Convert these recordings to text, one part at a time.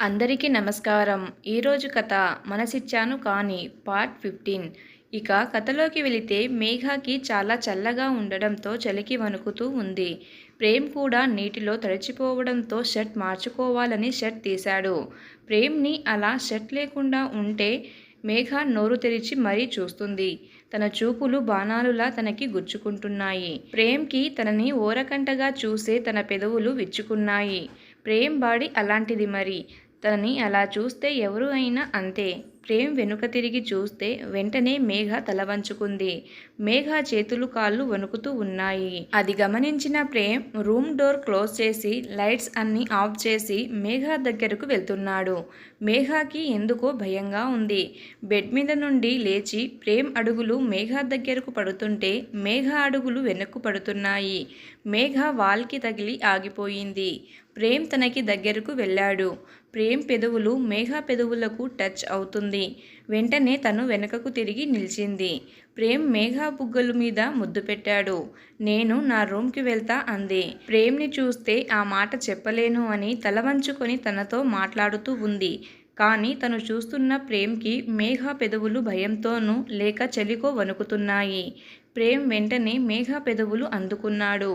అందరికీ నమస్కారం. ఈరోజు కథ మనసిచ్చాను కానీ పార్ట్ ఫిఫ్టీన్. ఇక కథలోకి వెళితే మేఘాకి చాలా చల్లగా ఉండడంతో చలికి వణుకుతూ ఉంది. ప్రేమ్ కూడా నీటిలో తడిచిపోవడంతో షర్ట్ మార్చుకోవాలని షర్ట్ తీశాడు. ప్రేమ్ని అలా షర్ట్ లేకుండా ఉంటే మేఘ నోరు తెరిచి మరీ చూస్తుంది. తన చూపులు బాణాలులా తనకి గుచ్చుకుంటున్నాయి. ప్రేమ్కి తనని ఓరకంటగా చూసే తన పెదవులు విచ్చుకున్నాయి. ప్రేమ్ బాడీ అలాంటిది మరి. తనని అలా చూస్తే ఎవరు అయినా అంతే. ప్రేమ్ వెనుక తిరిగి చూస్తే వెంటనే మేఘ తల వంచుకుంది. మేఘ చేతులు కాళ్ళు వణుకుతూ ఉన్నాయి. అది గమనించిన ప్రేమ్ రూమ్ డోర్ క్లోజ్ చేసి లైట్స్ అన్ని ఆఫ్ చేసి మేఘ దగ్గరకు వెళ్తున్నాడు. మేఘాకి ఎందుకో భయంగా ఉంది. బెడ్ మీద నుండి లేచి ప్రేమ్ అడుగులు మేఘ దగ్గరకు పడుతుంటే మేఘ అడుగులు వెనక్కు పడుతున్నాయి. మేఘ వాల్కి తగిలి ఆగిపోయింది. ప్రేమ్ తనకి దగ్గరకు వెళ్ళాడు. ప్రేమ్ పెదవులు మేఘ పెదవులకు టచ్ అవుతుంది. వెంటనే తను వెనకకు తిరిగి నిలిచింది. ప్రేమ్ మేఘ బుగ్గల మీద ముద్దు పెట్టాడు. నేను నా రూమ్కి వెళ్తా అంది. ప్రేమ్ని చూస్తే ఆ మాట చెప్పలేను అని తల వంచుకొని తనతో మాట్లాడుతూ ఉంది. కానీ తను చూస్తున్న ప్రేమ్కి మేఘ పెదవులు భయంతోనూ లేక చలికో వణుకుతున్నాయి. ప్రేమ్ వెంటనే మేఘ పెదవులు అందుకున్నాడు.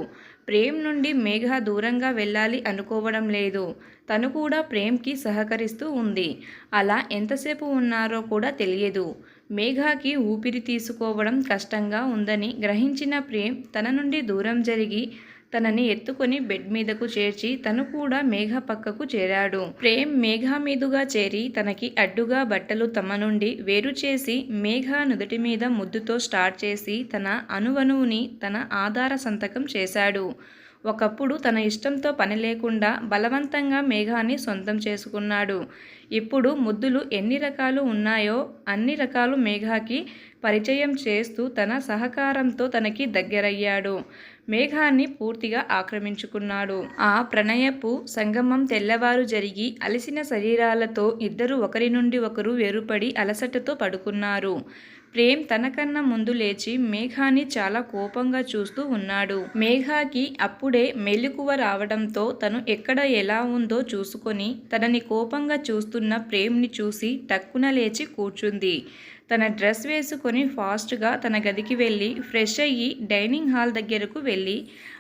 ప్రేమ్ నుండి మేఘ దూరంగా వెళ్ళాలి అనుకోవడం లేదు. తను కూడా ప్రేమ్కి సహకరిస్తూ ఉంది. అలా ఎంతసేపు ఉన్నారో కూడా తెలియదు. మేఘాకి ఊపిరి తీసుకోవడం కష్టంగా ఉందని గ్రహించిన ప్రేమ్ తన నుండి దూరం జరిగి తనని ఎత్తుకొని బెడ్ మీదకు చేర్చి తను కూడా మేఘ పక్కకు చేరాడు. ప్రేమ్ మేఘ మీదుగా చేరి తనకి అడ్డుగా బట్టలు తమ నుండి వేరు చేసి మేఘ నుదుటి మీద ముద్దుతో స్టార్ట్ చేసి తన అణువణువుని తన ఆధార సంతకం చేశాడు. ఒకప్పుడు తన ఇష్టంతో పని లేకుండా బలవంతంగా మేఘాన్ని సొంతం చేసుకున్నాడు. ఇప్పుడు ముద్దులు ఎన్ని రకాలు ఉన్నాయో అన్ని రకాలు మేఘాకి పరిచయం చేస్తూ తన సహకారంతో తనకి దగ్గరయ్యాడు. మేఘాన్ని పూర్తిగా ఆక్రమించుకున్నాడు. ఆ ప్రణయపు సంగమం తెల్లవారు జరిగి అలసిన శరీరాలతో ఇద్దరు ఒకరి నుండి ఒకరు వేరుపడి అలసటతో పడుకున్నారు. ప్రేమ్ తనకన్నా ముందు లేచి మేఘాని చాలా కోపంగా చూస్తూ ఉన్నాడు. మేఘాకి అప్పుడే మెలకువ రావడంతో తను ఎక్కడ ఎలా ఉందో చూసుకొని తనని కోపంగా చూస్తున్న ప్రేమ్ని చూసి టక్కున లేచి కూర్చుంది. తన డ్రెస్ వేసుకొని ఫాస్ట్గా తన గదికి వెళ్ళి ఫ్రెష్ అయ్యి డైనింగ్ హాల్ దగ్గరకు వెళ్ళి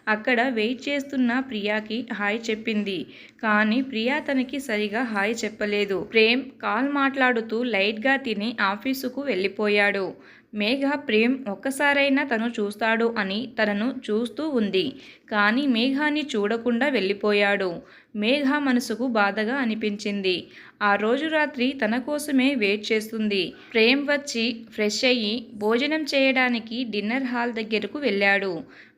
అక్కడ వెయిట్ చేస్తున్న ప్రియాకి హాయ్ చెప్పింది. కానీ ప్రియా తనకి సరిగా హాయ్ చెప్పలేదు. ప్రేమ్ కాల్ మాట్లాడుతూ లైట్గా తిని ఆఫీసుకు వెళ్ళిపోయాడు. మేఘ ప్రేమ్ ఒక్కసారైనా తను చూస్తాడు అని తనను చూస్తూ ఉంది. కానీ మేఘాన్ని చూడకుండా వెళ్ళిపోయాడు. మేఘ మనసుకు బాధగా అనిపించింది. ఆ రోజు రాత్రి తన కోసమే వెయిట్ చేస్తుంది. ప్రేమ్ వచ్చి ఫ్రెష్ అయ్యి భోజనం చేయడానికి డిన్నర్ హాల్ దగ్గరకు వెళ్ళాడు.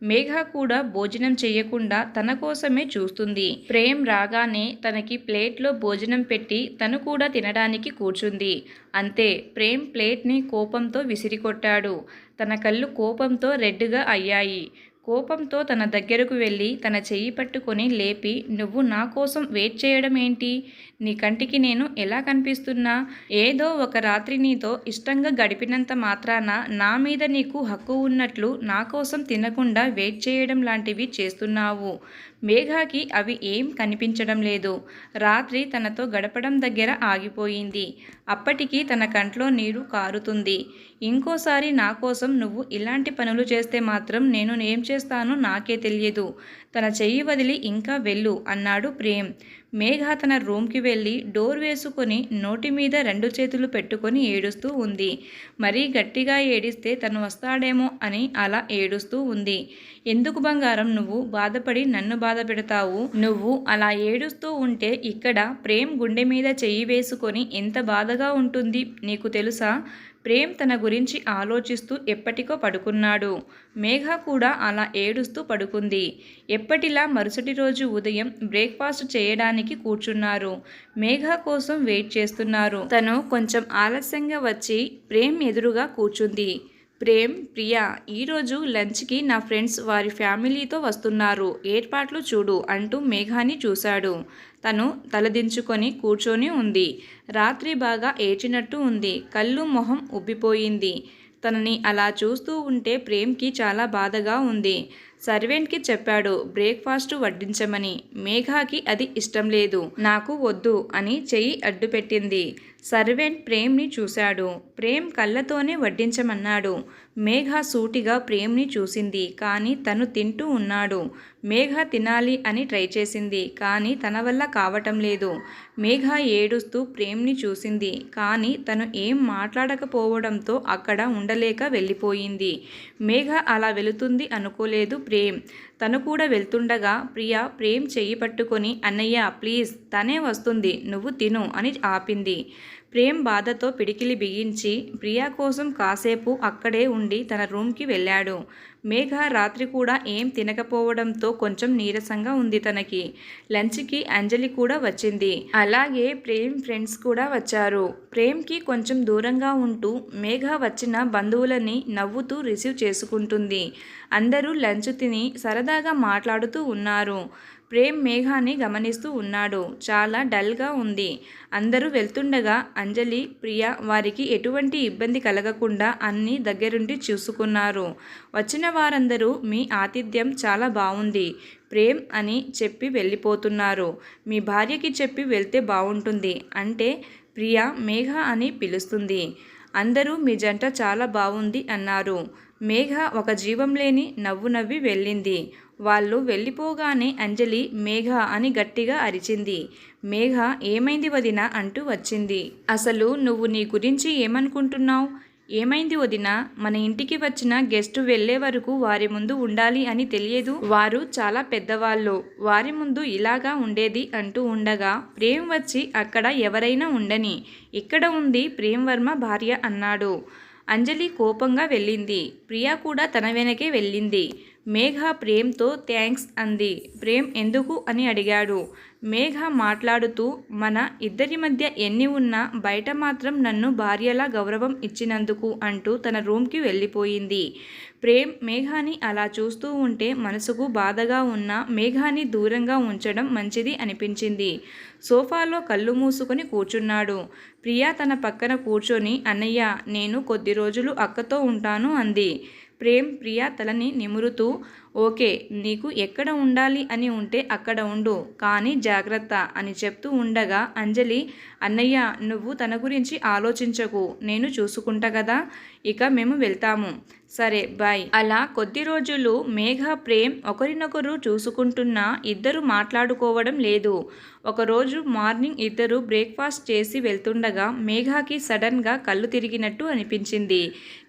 మేఘ కూడా భోజనం చేయకుండా తన కోసమే చూస్తుంది. ప్రేమ్ రాగానే తనకి ప్లేట్లో భోజనం పెట్టి తను కూడా తినడానికి కూర్చుంది. అంతే ప్రేమ్ ప్లేట్ని కోపంతో విసిరికొట్టాడు. తన కళ్ళు కోపంతో రెడ్గా అయ్యాయి. కోపంతో తన దగ్గరకు వెళ్ళి తన చెయ్యి పట్టుకొని లేపి నువ్వు నా కోసం వెయిట్ చేయడం ఏంటి నీ కంటికి నేను ఎలా కనిపిస్తున్నా? ఏదో ఒక రాత్రి నీతో ఇష్టంగా గడిపినంత మాత్రాన నా మీద నీకు హక్కు ఉన్నట్లు నా కోసం తినకుండా వెయిట్ చేయడం లాంటివి చేస్తున్నావు. మేఘాకి అవి ఏం కనిపించడం లేదు. రాత్రి తనతో గడపడం దగ్గర ఆగిపోయింది. అప్పటికి తన కంట్లో నీరు కారుతుంది. ఇంకోసారి నా కోసం నువ్వు ఇలాంటి పనులు చేస్తే మాత్రం నేను ఏం చేస్తానో నాకే తెలియదు. తన చెయ్యి వదిలి ఇంకా వెళ్ళు అన్నాడు ప్రేమ్. మేఘ తన రూమ్కి వెళ్ళి డోర్ వేసుకొని నోటి మీద రెండు చేతులు పెట్టుకొని ఏడుస్తూ ఉంది. మరీ గట్టిగా ఏడిస్తే తను వస్తాడేమో అని అలా ఏడుస్తూ ఉంది. ఎందుకు బంగారం నువ్వు? బాధపడి నన్ను బాధ పెడతావు. నువ్వు అలా ఏడుస్తూ ఉంటే ఇక్కడ ప్రేమ్ గుండె మీద చెయ్యి వేసుకొని ఎంత బాధగా ఉంటుంది నీకు తెలుసా? ప్రేమ్ తన గురించి ఆలోచిస్తూ ఎప్పటికో పడుకున్నాడు. మేఘ కూడా అలా ఏడుస్తూ పడుకుంది. ఎప్పటిలా మరుసటి రోజు ఉదయం బ్రేక్ఫాస్ట్ చేయడానికి కూర్చున్నారు. మేఘ కోసం వెయిట్ చేస్తున్నారు. తను కొంచెం ఆలస్యంగా వచ్చి ప్రేమ్ ఎదురుగా కూర్చుంది. ప్రేమ్ ప్రియా ఈరోజు లంచ్కి నా ఫ్రెండ్స్ వారి ఫ్యామిలీతో వస్తున్నారు. ఏర్పాట్లు చూడు అంటూ మేఘాని చూశాడు. తను తలదించుకొని కూర్చొని ఉంది. రాత్రి బాగా ఏడ్చినట్టు ఉంది. కళ్ళు మొహం ఉబ్బిపోయింది. తనని అలా చూస్తూ ఉంటే ప్రేమ్కి చాలా బాధగా ఉంది. సర్వెంట్కి చెప్పాడు బ్రేక్ఫాస్ట్ వడ్డించమని. మేఘాకి అది ఇష్టం లేదు. నాకు వద్దు అని చెయ్యి అడ్డు పెట్టింది సర్వెంట్ ప్రేమ్ని చూశాడు. ప్రేమ్ కళ్ళతోనే వడ్డించమన్నాడు. మేఘ సూటిగా ప్రేమ్ని చూసింది. కానీ తను తింటూ ఉన్నాడు. మేఘ తినాలి అని ట్రై చేసింది. కానీ తన వల్ల కావటం లేదు. మేఘ ఏడుస్తూ ప్రేమ్ని చూసింది. కానీ తను ఏం మాట్లాడకపోవడంతో అక్కడ ఉండలేక వెళ్ళిపోయింది. మేఘ అలా వెళుతుంది అనుకోలేదు ప్రేమ్. తను కూడా వెళ్తుండగా ప్రియ ప్రేమ్ చెయ్యి పట్టుకొని అన్నయ్య ప్లీజ్ తనే వస్తుంది. నువ్వు తిను అని ఆపింది. ప్రేమ్ బాధతో పిడికిలి బిగించి ప్రియా కోసం కాసేపు అక్కడే ఉండి తన రూమ్కి వెళ్ళాడు. మేఘ రాత్రి కూడా ఏం తినకపోవడంతో కొంచెం నీరసంగా ఉంది తనకి. లంచ్కి అంజలి కూడా వచ్చింది. అలాగే ప్రేమ్ ఫ్రెండ్స్ కూడా వచ్చారు. ప్రేమ్కి కొంచెం దూరంగా ఉంటూ మేఘ వచ్చిన బంధువులని నవ్వుతూ రిసీవ్ చేసుకుంటుంది. అందరూ లంచ్ తిని సరదాగా మాట్లాడుతూ ఉన్నారు. ప్రేమ్ మేఘాన్ని గమనిస్తూ ఉన్నాడు. చాలా డల్గా ఉంది. అందరూ వెళ్తుండగా అంజలి ప్రియ వారికి ఎటువంటి ఇబ్బంది కలగకుండా అన్ని దగ్గరుండి చూసుకున్నారు. వచ్చిన వారందరూ మీ ఆతిథ్యం చాలా బాగుంది ప్రేమ్ అని చెప్పి వెళ్ళిపోతున్నారు. మీ భార్యకి చెప్పి వెళ్తే బాగుంటుంది అంటే ప్రియ మేఘ అని పిలుస్తుంది. అందరూ మీ జంట చాలా బాగుంది అన్నారు. మేఘ ఒక జీవం లేని నవ్వు నవ్వి వెళ్ళింది. వాళ్ళు వెళ్ళిపోగానే అంజలి మేఘ అని గట్టిగా అరిచింది. మేఘ ఏమైంది వదిన అంటూ వచ్చింది. అసలు నువ్వు నీ గురించి ఏమనుకుంటున్నావు? ఏమైంది వదిన? మన ఇంటికి వచ్చిన గెస్ట్ వెళ్ళే వరకు వారి ముందు ఉండాలి అని తెలియదు? వారు చాలా పెద్దవాళ్ళు. వారి ముందు ఇలాగా ఉండేది అంటూ ఉండగా ప్రేమ్ వచ్చి అక్కడ ఎవరైనా ఉండని. ఇక్కడ ఉంది ప్రేమ్ వర్మ భార్య అన్నాడు. అంజలి కోపంగా వెళ్ళింది. ప్రియా కూడా తన వెనకే వెళ్ళింది. మేఘ ప్రేమ్తో థ్యాంక్స్ అంది. ప్రేమ్ ఎందుకు అని అడిగాడు. మేఘ మాట్లాడుతూ మన ఇద్దరి మధ్య ఎన్ని ఉన్నా బయట మాత్రం నన్ను భార్యలా గౌరవం ఇచ్చినందుకు అంటూ తన రూమ్కి వెళ్ళిపోయింది. ప్రేమ్ మేఘాని అలా చూస్తూ ఉంటే మనసుకు బాధగా ఉన్న మేఘాని దూరంగా ఉంచడం మంచిది అనిపించింది. సోఫాలో కళ్ళు మూసుకొని కూర్చున్నాడు. ప్రియా తన పక్కన కూర్చొని అన్నయ్య నేను కొద్ది రోజులు అక్కతో ఉంటాను అంది. ప్రేమ్ ప్రియ తలని నిమురుతూ ఓకే నీకు ఎక్కడ ఉండాలి అని ఉంటే అక్కడ ఉండు కానీ జాగ్రత్త అని చెప్తూ ఉండగా అంజలి అన్నయ్య నువ్వు తన గురించి ఆలోచించకు నేను చూసుకుంటా కదా ఇక మేము వెళ్తాము. సరే బాయ్. అలా కొద్ది రోజులు మేఘ ప్రేమ్ ఒకరినొకరు చూసుకుంటున్నా ఇద్దరు మాట్లాడుకోవడం లేదు. ఒకరోజు మార్నింగ్ ఇద్దరు బ్రేక్ఫాస్ట్ చేసి వెళ్తుండగా మేఘాకి సడన్గా కళ్ళు తిరిగినట్టు అనిపించింది.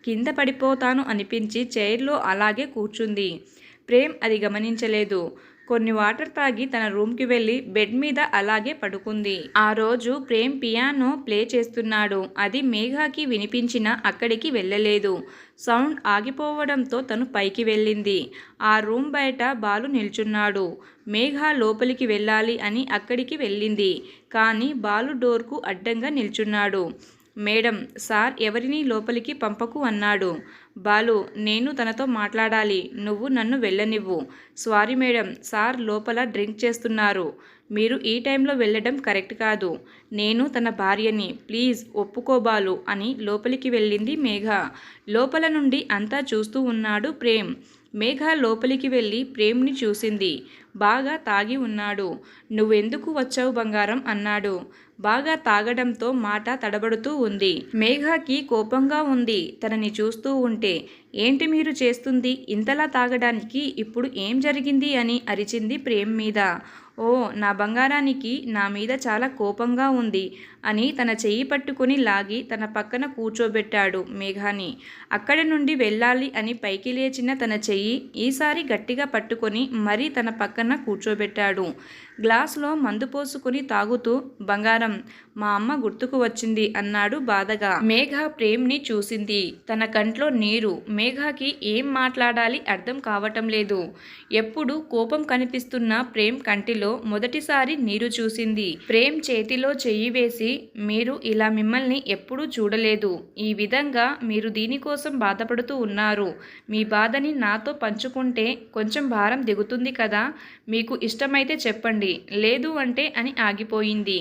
కింద పడిపోతాను అనిపించి చైర్లో అలాగే కూర్చుంది. ప్రేమ్ అది గమనించలేదు. కొన్ని వాటర్ తాగి తన రూమ్కి వెళ్ళి బెడ్ మీద అలాగే పడుకుంది. ఆ రోజు ప్రేమ్ పియానో ప్లే చేస్తున్నాడు. అది మేఘాకి వినిపించిన అక్కడికి వెళ్ళలేదు. సౌండ్ ఆగిపోవడంతో తను పైకి వెళ్ళింది. ఆ రూమ్ బయట బాలు నిల్చున్నాడు. మేఘ లోపలికి వెళ్ళాలి అని అక్కడికి వెళ్ళింది. కానీ బాలు డోర్కు అడ్డంగా నిల్చున్నాడు. మేడం సార్ ఎవరిని లోపలికి పంపకు అన్నాడు. బాలు నేను తనతో మాట్లాడాలి. నువ్వు నన్ను వెళ్ళనివ్వు. సారీ మేడం సార్ లోపల డ్రింక్ చేస్తున్నారు. మీరు ఈ టైంలో వెళ్ళడం కరెక్ట్ కాదు. నేను తన భార్యని. ప్లీజ్ ఒప్పుకోబాలు అని లోపలికి వెళ్ళింది మేఘ. లోపల నుండి అంతా చూస్తూ ఉన్నాడు ప్రేమ్. మేఘ లోపలికి వెళ్ళి ప్రేమ్ని చూసింది. బాగా తాగి ఉన్నాడు. నువ్వెందుకు వచ్చావు బంగారం? అన్నాడు. బాగా తాగడంతో మాట తడబడుతూ ఉంది. మేఘకి కోపంగా ఉంది. తనని చూస్తూ ఉంటే ఏంటి మీరు చేస్తుంది? ఇంతలా తాగడానికి ఇప్పుడు ఏం జరిగింది? అని అరిచింది ప్రేమ్ మీద. ఓ నా బంగారానికి నా మీద చాలా కోపంగా ఉంది అని తన చెయ్యి పట్టుకొని లాగి తన పక్కన కూర్చోబెట్టాడు మేఘాని. అక్కడి నుండి వెళ్ళాలి అని పైకి లేచిన తన చెయ్యి ఈసారి గట్టిగా పట్టుకొని మరీ తన పక్కన కూర్చోబెట్టాడు. గ్లాసులో మందు పోసుకుని తాగుతూ బంగారం మా అమ్మ గుర్తుకు వచ్చింది అన్నాడు బాధగా. మేఘ ప్రేమ్ని చూసింది. తన కంట్లో నీరు. మేఘకి ఏం మాట్లాడాలి అర్థం కావటం లేదు. ఎప్పుడు కోపం కనిపిస్తున్న ప్రేమ్ కంటిలో మొదటిసారి నీరు చూసింది. ప్రేమ్ చేతిలో చెయ్యి వేసి మీరు ఇలా మిమ్మల్ని ఎప్పుడూ చూడలేదు. ఈ విధంగా మీరు దీనికోసం బాధపడుతూ ఉన్నారు. మీ బాధని నాతో పంచుకుంటే కొంచెం భారం దిగుతుంది కదా. మీకు ఇష్టమైతే చెప్పండి. లేదు అంటే అని ఆగిపోయింది.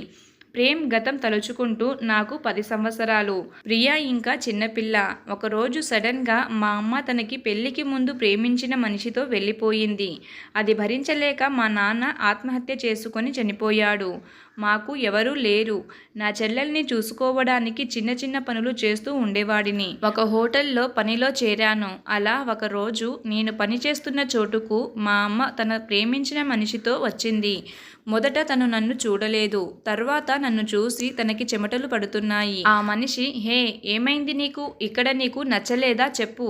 ప్రేమ్ గతం తలుచుకుంటూ నాకు పది సంవత్సరాలు. ప్రియా ఇంకా చిన్నపిల్ల. ఒకరోజు సడన్గా మా అమ్మ తనకి పెళ్ళికి ముందు ప్రేమించిన మనిషితో వెళ్ళిపోయింది. అది భరించలేక మా నాన్న ఆత్మహత్య చేసుకొని చనిపోయాడు. మాకు ఎవరూ లేరు. నా చెల్లెల్ని చూసుకోవడానికి చిన్న చిన్న పనులు చేస్తూ ఉండేవాడిని. ఒక హోటల్లో పనిలో చేరాను. అలా ఒకరోజు నేను పనిచేస్తున్న చోటుకు మా అమ్మ తన ప్రేమించిన మనిషితో వచ్చింది. మొదట తను నన్ను చూడలేదు. తర్వాత నన్ను చూసి తనకి చెమటలు పడుతున్నాయి. ఆ మనిషి హే ఏమైంది నీకు? ఇక్కడ నీకు నచ్చలేదా చెప్పు.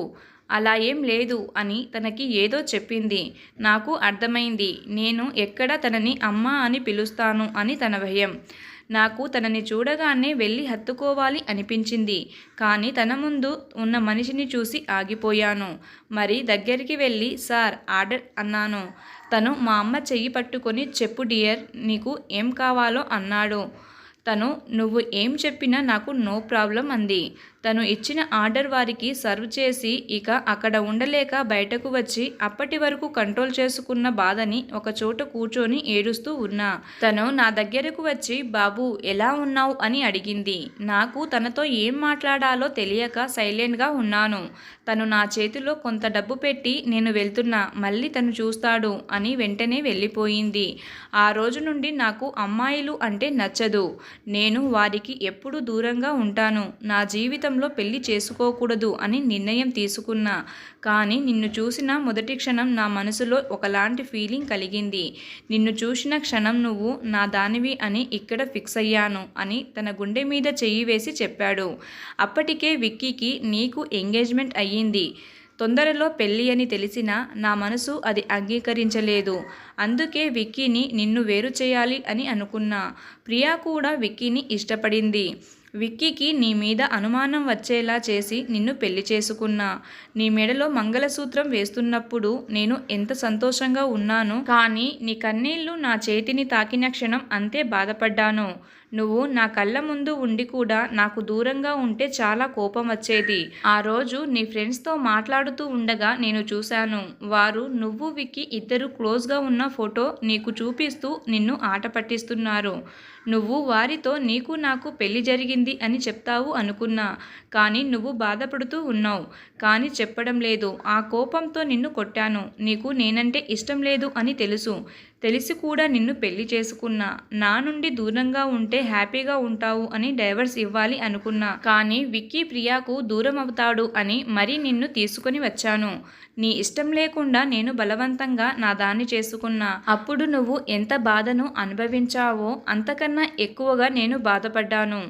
అలా ఏం లేదు అని తనకి ఏదో చెప్పింది. నాకు అర్థమైంది. నేను ఎక్కడ తనని అమ్మ అని పిలుస్తాను అని తన భయం. నాకు తనని చూడగానే వెళ్ళి హత్తుకోవాలి అనిపించింది. కానీ తన ముందు ఉన్న మనిషిని చూసి ఆగిపోయాను. మరి దగ్గరికి వెళ్ళి సార్ ఆర్డర్ అన్నాను. తను మా అమ్మ చెయ్యి పట్టుకొని చెప్పు డియర్ నీకు ఏం కావాలో అన్నాడు. తను నువ్వు ఏం చెప్పినా నాకు నో ప్రాబ్లం అంది. తను ఇచ్చిన ఆర్డర్ వారికి సర్వ్ చేసి ఇక అక్కడ ఉండలేక బయటకు వచ్చి అప్పటి వరకు కంట్రోల్ చేసుకున్న బాధని ఒక చోట కూర్చొని ఏడుస్తూ ఉన్నా. తను నా దగ్గరకు వచ్చి బాబు ఎలా ఉన్నావు? అని అడిగింది. నాకు తనతో ఏం మాట్లాడాలో తెలియక సైలెంట్గా ఉన్నాను. తను నా చేతిలో కొంత డబ్బు పెట్టి నేను వెళ్తున్నా మళ్ళీ తను చూస్తాడు అని వెంటనే వెళ్ళిపోయింది. ఆ రోజు నుండి నాకు అమ్మాయిలు అంటే నచ్చదు. నేను వారికి ఎప్పుడు దూరంగా ఉంటాను. నా జీవితం జీవితంలో పెళ్ళి చేసుకోకూడదు అని నిర్ణయం తీసుకున్నా. కానీ నిన్ను చూసిన మొదటి క్షణం నా మనసులో ఒకలాంటి ఫీలింగ్ కలిగింది. నిన్ను చూసిన క్షణం నువ్వు నా దానివి అని ఇక్కడ ఫిక్స్ అయ్యాను అని తన గుండె మీద చెయ్యి వేసి చెప్పాడు. అప్పటికే విక్కీకి నీకు ఎంగేజ్మెంట్ అయ్యింది. తొందరలో పెళ్ళి అని తెలిసినా నా మనసు అది అంగీకరించలేదు. అందుకే విక్కీని నిన్ను వేరు చేయాలి అని అనుకున్నా. ప్రియా కూడా విక్కీని ఇష్టపడింది. విక్కీకి నీ మీద అనుమానం వచ్చేలా చేసి నిన్ను పెళ్ళి చేసుకున్నా. నీ మెడలో మంగళసూత్రం వేస్తున్నప్పుడు నేను ఎంత సంతోషంగా ఉన్నానో. కానీ నీ కన్నీళ్ళు నా చేతిని తాకిన క్షణం అంతే బాధపడ్డాను. నువ్వు నా కళ్ళ ముందు ఉండి కూడా నాకు దూరంగా ఉంటే చాలా కోపం వచ్చేది. ఆ రోజు నీ ఫ్రెండ్స్తో మాట్లాడుతూ ఉండగా నేను చూశాను. వారు నువ్వు విక్కి ఇద్దరు క్లోజ్గా ఉన్న ఫోటో నీకు చూపిస్తూ నిన్ను ఆట పట్టిస్తున్నారు. నువ్వు వారితో నీకు నాకు పెళ్ళి జరిగింది అని చెప్తావు అనుకున్నా. కానీ నువ్వు బాధపడుతూ ఉన్నావు. కానీ చెప్పడం లేదు. ఆ కోపంతో నిన్ను కొట్టాను. నీకు నేనంటే ఇష్టం లేదు అని తెలుసు. తెలిసి కూడా నిన్ను పెళ్ళి చేసుకున్నా. నా నుండి దూరంగా ఉంటే హ్యాపీగా ఉంటావు అని డైవర్స్ ఇవ్వాలి అనుకున్నా. కానీ విక్కీ ప్రియాకు దూరం అవుతాడు అని మరీ నిన్ను తీసుకుని వచ్చాను. నీ ఇష్టం లేకుండా నేను బలవంతంగా నా దాన్ని చేసుకున్నా. అప్పుడు నువ్వు ఎంత బాధను అనుభవించావో అంతకన్నా ఎక్కువగా నేను బాధపడ్డాను.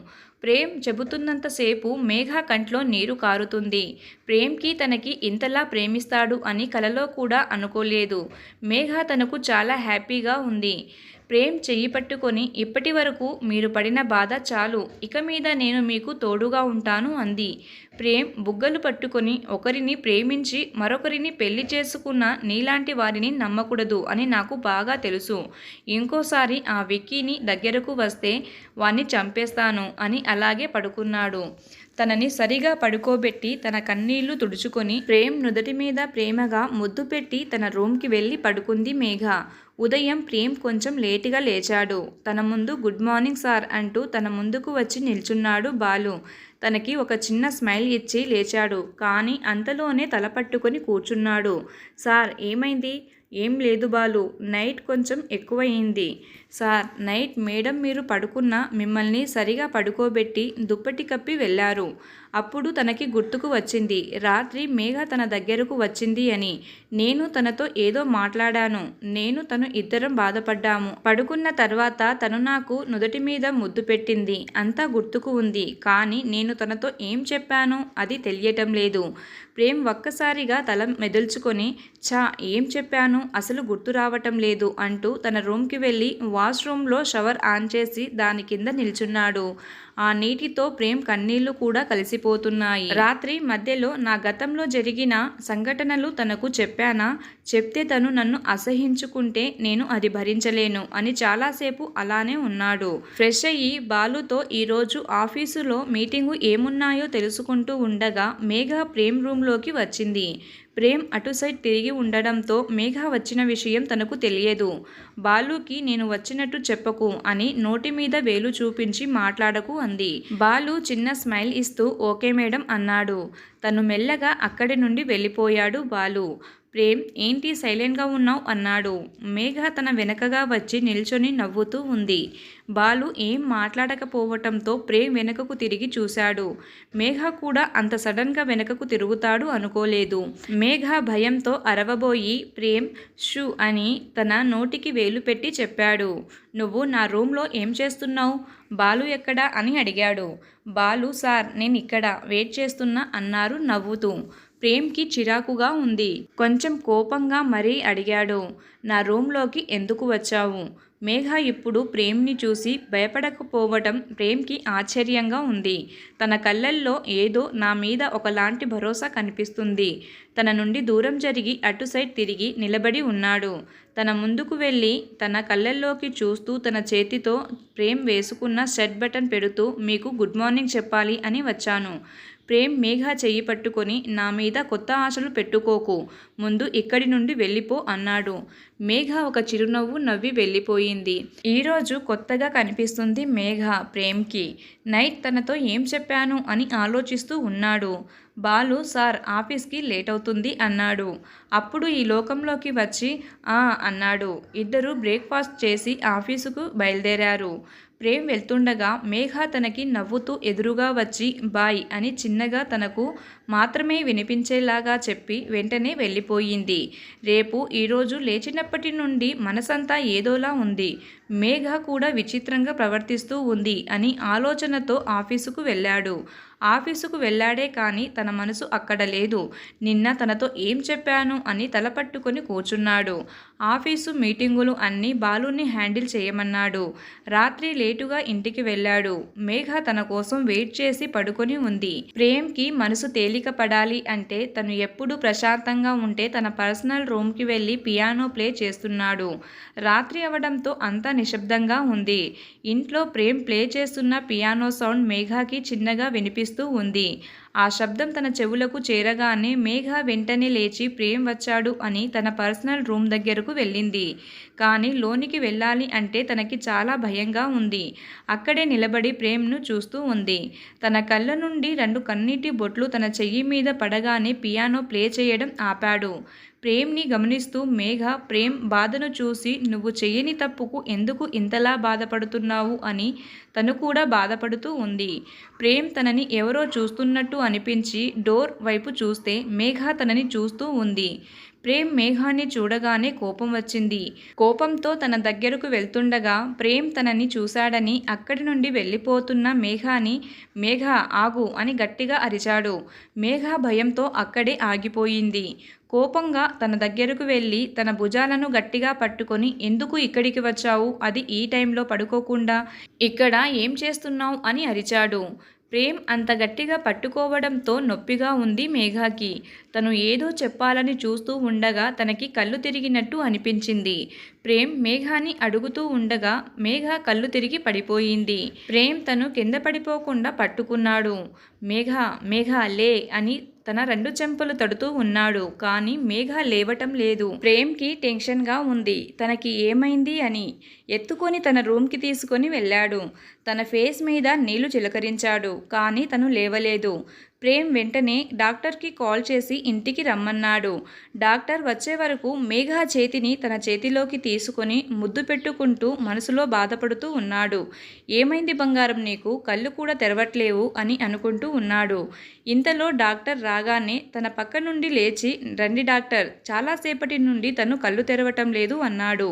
ప్రేమ్ చెబుతున్నంతసేపు మేఘ కంట్లో నీరు కారుతుంది. ప్రేమ్కి తనకి ఇంతలా ప్రేమిస్తాడు అని కలలో కూడా అనుకోలేదు. మేఘ తనకు చాలా హ్యాపీగా ఉంది. ప్రేమ్ చెయ్యి పట్టుకొని ఇప్పటి వరకు మీరు పడిన బాధ చాలు ఇక మీద నేను మీకు తోడుగా ఉంటాను అంది. ప్రేమ్ బుగ్గలు పట్టుకొని ఒకరిని ప్రేమించి మరొకరిని పెళ్ళి చేసుకున్న నీలాంటి వారిని నమ్మకూడదు అని నాకు బాగా తెలుసు. ఇంకోసారి ఆ విక్కీని దగ్గరకు వస్తే వాణ్ణి చంపేస్తాను అని అలాగే పడుకున్నాడు. తనని సరిగా పడుకోబెట్టి తన కన్నీళ్ళు తుడుచుకొని ప్రేమ్ నుదటి మీద ప్రేమగా ముద్దు పెట్టి తన రూమ్కి వెళ్ళి పడుకుంది మేఘ. ఉదయం ప్రేమ్ కొంచెం లేటుగా లేచాడు. తన ముందు గుడ్ మార్నింగ్ సార్ అంటూ తన ముందుకు వచ్చి నిల్చున్నాడు బాలు. తనకి ఒక చిన్న స్మైల్ ఇచ్చి లేచాడు. కానీ అంతలోనే తల పట్టుకొని కూర్చున్నాడు. సార్ ఏమైంది? ఏం లేదు బాలు. నైట్ కొంచెం ఎక్కువయింది. సార్ నైట్ మేడం మీరు పడుకున్న మిమ్మల్ని సరిగా పడుకోబెట్టి దుప్పటి కప్పి వెళ్ళారు. అప్పుడు తనకి గుర్తుకు వచ్చింది. రాత్రి మేఘ తన దగ్గరకు వచ్చింది అని. నేను తనతో ఏదో మాట్లాడాను. నేను తను ఇద్దరం బాధపడ్డాము. పడుకున్న తర్వాత తను నాకు నుదుటి మీద ముద్దు పెట్టింది. అంతా గుర్తుకు ఉంది. కానీ నేను తనతో ఏం చెప్పాను అది తెలియటం లేదు. ప్రేమ్ ఒక్కసారిగా తల మెదుల్చుకొని చా ఏం చెప్పాను? అసలు గుర్తు రావటం లేదు అంటూ తన రూమ్కి వెళ్ళి వాష్రూమ్లో షవర్ ఆన్ చేసి దాని కింద నిల్చున్నాడు. ఆ నీటితో ప్రేమ్ కన్నీళ్ళు కూడా కలిసిపోతున్నాయి. రాత్రి మధ్యలో నా గతంలో జరిగిన సంఘటనలు తనకు చెప్పానా? చెప్తే తను నన్ను అసహించుకుంటే నేను అది భరించలేను అని చాలాసేపు అలానే ఉన్నాడు. ఫ్రెష్ అయ్యి బాలుతో ఈరోజు ఆఫీసులో మీటింగు ఏమున్నాయో తెలుసుకుంటూ ఉండగా మేఘ ప్రేమ్ రూమ్లోకి వచ్చింది. ప్రేమ్ అటు సైడ్ తిరిగి ఉండడంతో మేఘ వచ్చిన విషయం తనకు తెలియదు. బాలుకి నేను వచ్చినట్టు చెప్పకు అని నోటి మీద వేలు చూపించి మాట్లాడకు అంది. బాలు చిన్న స్మైల్ ఇస్తూ ఓకే మేడం అన్నాడు. తను మెల్లగా అక్కడి నుండి వెళ్ళిపోయాడు బాలు. ప్రేమ్ ఏంటి సైలెంట్గా ఉన్నావు? అన్నాడు. మేఘ తన వెనకగా వచ్చి నిల్చొని నవ్వుతూ ఉంది. బాలు ఏం మాట్లాడకపోవటంతో ప్రేమ్ వెనకకు తిరిగి చూశాడు. మేఘ కూడా అంత సడన్గా వెనకకు తిరుగుతాడు అనుకోలేదు. మేఘ భయంతో అరవబోయి ప్రేమ్ షూ అని తన నోటికి వేలు పెట్టి చెప్పాడు. నువ్వు నా రూమ్లో ఏం చేస్తున్నావు? బాలు ఎక్కడా? అని అడిగాడు. బాలు సార్ నేను ఇక్కడ వెయిట్ చేస్తున్నా అన్నారు నవ్వుతూ. ప్రేమ్కి చిరాకుగా ఉంది. కొంచెం కోపంగా మరీ అడిగాడు. నా రూమ్లోకి ఎందుకు వచ్చావు? మేఘ ఇప్పుడు ప్రేమ్ని చూసి భయపడకపోవటం ప్రేమ్కి ఆశ్చర్యంగా ఉంది. తన కళ్ళల్లో ఏదో నా మీద ఒకలాంటి భరోసా కనిపిస్తుంది. తన నుండి దూరం జరిగి అటు సైడ్ తిరిగి నిలబడి ఉన్నాడు. తన ముందుకు వెళ్ళి తన కళ్ళల్లోకి చూస్తూ తన చేతితో ప్రేమ్ వేసుకున్న షర్ట్ బటన్ పెడుతూ మీకు గుడ్ మార్నింగ్ చెప్పాలి అని వచ్చాను. ప్రేమ్ మేఘ చెయ్యి పట్టుకొని నా మీద కొత్త ఆశలు పెట్టుకోకు. ముందు ఇక్కడి నుండి వెళ్ళిపో అన్నాడు. మేఘ ఒక చిరునవ్వు నవ్వి వెళ్ళిపోయింది. ఈరోజు కొత్తగా కనిపిస్తుంది మేఘ ప్రేమ్కి. నైట్ తనతో ఏం చెప్పాను అని ఆలోచిస్తూ ఉన్నాడు. బాలు సార్ ఆఫీస్కి లేట్ అవుతుంది అన్నాడు. అప్పుడు ఈ లోకంలోకి వచ్చి ఆ అన్నాడు. ఇద్దరు బ్రేక్ఫాస్ట్ చేసి ఆఫీసుకు బయలుదేరారు. ప్రేమ్ వెళ్తుండగా మేఘ తనకి నవ్వుతూ ఎదురుగా వచ్చి బాయ్ అని చిన్నగా తనకు మాత్రమే వినిపించేలాగా చెప్పి వెంటనే వెళ్ళిపోయింది. రేపు ఈరోజు లేచినప్పటి నుండి మనసంతా ఏదోలా ఉంది. మేఘ కూడా విచిత్రంగా ప్రవర్తిస్తూ ఉంది అని ఆలోచనతో ఆఫీసుకు వెళ్ళాడు. ఆఫీసుకు వెళ్ళాడే కానీ తన మనసు అక్కడ లేదు. నిన్న తనతో ఏం చెప్పాను అని తలపట్టుకొని కూర్చున్నాడు. ఆఫీసు మీటింగులు అన్నీ బాలుని హ్యాండిల్ చేయమన్నాడు. రాత్రి లేటుగా ఇంటికి వెళ్ళాడు. మేఘ తన కోసం వెయిట్ చేసి పడుకొని ఉంది. ప్రేమ్కి మనసు తేలిక పడాలి అంటే తను ఎప్పుడూ ప్రశాంతంగా ఉంటే తన పర్సనల్ రూమ్కి వెళ్ళి పియానో ప్లే చేస్తున్నాడు. రాత్రి అవడంతో అంతా నిశ్శబ్దంగా ఉంది. ఇంట్లో ప్రేమ్ ప్లే చేస్తున్న పియానో సౌండ్ మేఘాకి చిన్నగా వినిపిస్తుంది ఉంది. ఆ శబ్దం తన చెవులకు చేరగానే మేఘ వెంటనే లేచి ప్రేమ్ వచ్చాడు అని తన పర్సనల్ రూమ్ దగ్గరకు వెళ్ళింది. కానీ లోనికి వెళ్ళాలి అంటే తనకి చాలా భయంగా ఉంది. అక్కడే నిలబడి ప్రేమ్ను చూస్తూ ఉంది. తన కళ్ళ నుండి రెండు కన్నీటి బొట్లు తన చెయ్యి మీద పడగానే పియానో ప్లే చేయడం ఆపాడు. ప్రేమ్ని గమనిస్తూ మేఘ ప్రేమ్ బాధను చూసి నువ్వు చెయ్యని తప్పుకు ఎందుకు ఇంతలా బాధపడుతున్నావు? అని తను కూడా బాధపడుతూ ఉంది. ప్రేమ్ తనని ఎవరో చూస్తున్నట్టు అనిపించి డోర్ వైపు చూస్తే మేఘ తనని చూస్తూ ఉంది. ప్రేమ్ మేఘాన్ని చూడగానే కోపం వచ్చింది. కోపంతో తన దగ్గరకు వెళ్తుండగా ప్రేమ్ తనని చూశాడని అక్కడి నుండి వెళ్ళిపోతున్న మేఘాని మేఘ ఆగు అని గట్టిగా అరిచాడు. మేఘ భయంతో అక్కడే ఆగిపోయింది. కోపంగా తన దగ్గరకు వెళ్ళి తన భుజాలను గట్టిగా పట్టుకొని ఎందుకు ఇక్కడికి వచ్చావు? అది ఈ టైంలో పడుకోకుండా ఇక్కడ ఏం చేస్తున్నావు? అని అరిచాడు. ప్రేమ్ అంత గట్టిగా పట్టుకోవడంతో నొప్పిగా ఉంది మేఘాకి. తను ఏదో చెప్పాలని చూస్తూ ఉండగా తనకి కళ్ళు తిరిగినట్టు అనిపించింది. ప్రేమ్ మేఘాని అడుగుతూ ఉండగా మేఘ కళ్ళు తిరిగి పడిపోయింది. ప్రేమ్ తను కింద పడిపోకుండా పట్టుకున్నాడు. మేఘ మేఘ లే అని తన రెండు చెంపలు తడుతూ ఉన్నాడు కానీ మేఘ లేవటం లేదు. ప్రేమ్కి టెన్షన్గా ఉంది. తనకి ఏమైంది అని ఎత్తుకొని తన రూమ్కి తీసుకొని వెళ్ళాడు. తన ఫేస్ మీద నీళ్ళు చిలకరించాడు కానీ తను లేవలేదు. ప్రేమ్ వెంటనే డాక్టర్కి కాల్ చేసి ఇంటికి రమ్మన్నాడు. డాక్టర్ వచ్చే వరకు మేఘ చేతిని తన చేతిలోకి తీసుకొని ముద్దు పెట్టుకుంటూ మనసులో బాధపడుతూ ఉన్నాడు. ఏమైంది బంగారం నీకు? కళ్ళు కూడా తెరవట్లేవు అని అనుకుంటూ ఉన్నాడు. ఇంతలో డాక్టర్ రాగానే తన పక్క నుండి లేచి రండి డాక్టర్ చాలాసేపటి నుండి తను కళ్ళు తెరవటం లేదు అన్నాడు.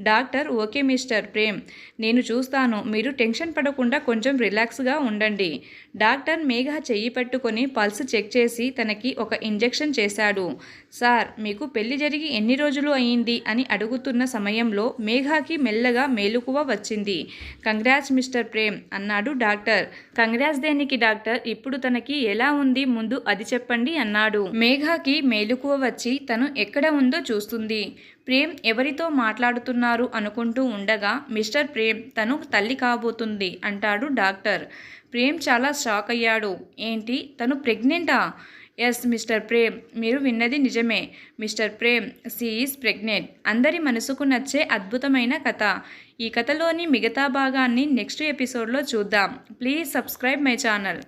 డాక్టర్ ఓకే మిస్టర్ ప్రేమ్ నేను చూస్తాను. మీరు టెన్షన్ పడకుండా కొంచెం రిలాక్స్గా ఉండండి. డాక్టర్ మేఘ చెయ్యి పట్టుకొని పల్స్ చెక్ చేసి తనకి ఒక ఇంజెక్షన్ చేశాడు. సార్ మీకు పెళ్ళి జరిగి ఎన్ని రోజులు అయింది అని అడుగుతున్న సమయంలో మేఘాకి మెల్లగా మేలుకువ వచ్చింది. కంగ్రాట్స్ మిస్టర్ ప్రేమ్ అన్నాడు డాక్టర్. కంగ్రాట్స్ దేనికి డాక్టర్? ఇప్పుడు తనకి ఎలా ఉంది? ముందు అది చెప్పండి అన్నాడు. మేఘాకి మేలుకువ వచ్చి తను ఎక్కడ ఉందో చూస్తుంది. ప్రేమ్ ఎవరితో మాట్లాడుతున్నారు అనుకుంటూ ఉండగా మిస్టర్ ప్రేమ్ తను తల్లి కాబోతుంది అంటాడు డాక్టర్. ప్రేమ్ చాలా షాక్ అయ్యాడు. ఏంటి? తను ప్రెగ్నెంటా? Yes mister Prem. మీరు విన్నది నిజమే. Mister Prem she is pregnant. అందరి మనసుకు నచ్చే అద్భుతమైన కథ. ఈ కథలోని మిగతా భాగాన్ని నెక్స్ట్ ఎపిసోడ్లో చూద్దాం. Please subscribe my channel.